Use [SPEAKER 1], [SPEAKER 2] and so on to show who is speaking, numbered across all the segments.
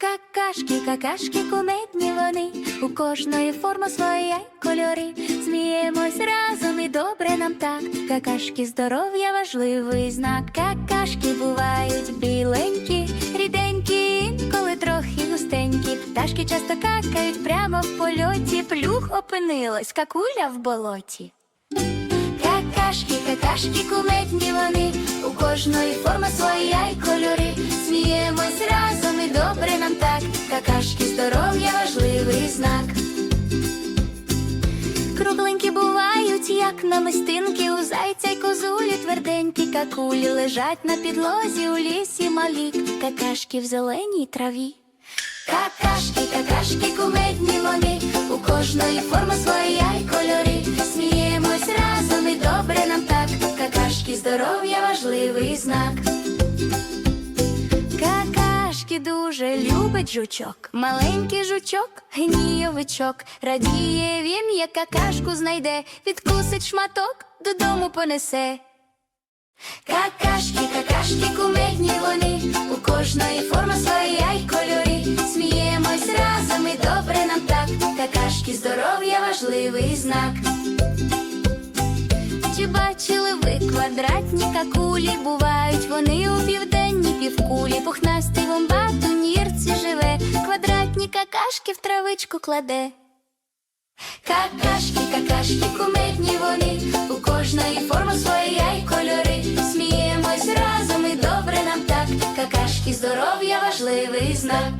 [SPEAKER 1] Какашки, какашки, кумедні вони, у кожної форма своя й кольори. Сміємось разом і добре нам так. Какашки здоров'я важливий знак. Какашки бувають біленькі, ріденькі, інколи трохи густенькі. Пташки часто какають прямо в польоті. Плюх опинилась, какуля в болоті. Какашки, какашки, кумедні вони, у кожної форма своя й кольори. Сміємось разом і добре нам так. Какашки здоров'я важливий знак. Кругленькі бувають, як намистинки, у зайця й козулі тверденькі, какулі лежать на підлозі у лісі малі, какашки в зеленій траві. Какашки, какашки, кумедні вони, у кожної форма своя й кольори. Сміємось разом і добре нам так. Какашки здоров'я важливий знак. Дуже любить жучок, маленький жучок, гнійовичок, радіє він, як какашку знайде, відкусить шматок, додому понесе. Какашки, какашки, кумедні вони, у кожної форма своя й кольори. Сміємось разом і добре нам так. Какашки здоров'я важливий знак. Чи бачили ви квадратні какулі? Бувають вони у південній півкулі. Пухнастий вомбат какашки в травичку кладе. Какашки, какашки, кумедні вони, у кожної форма своя й кольори. Сміємось разом і добре нам так. Какашки здоров'я важливий знак.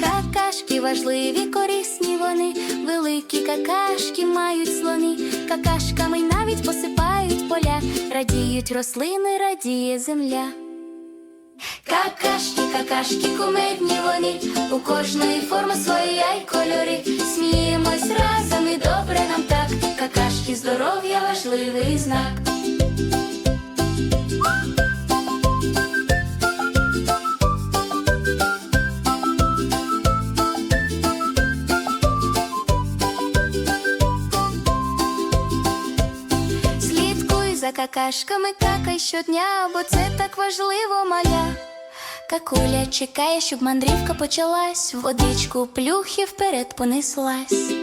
[SPEAKER 1] Какашки важливі, корисні вони, великі какашки мають слони, какашками навіть посипають поля, радіють рослини, радіє земля. Какашки, какашки, кумедні вони, у кожної форма своя й кольори. Сміємось разом і добре нам так. Какашки здоров'я важливий знак. Слідкуй за какашками, какай щодня, бо це так важливо, маля. Какуля чекає, щоб мандрівка почалась, водичку плюхи вперед понеслась.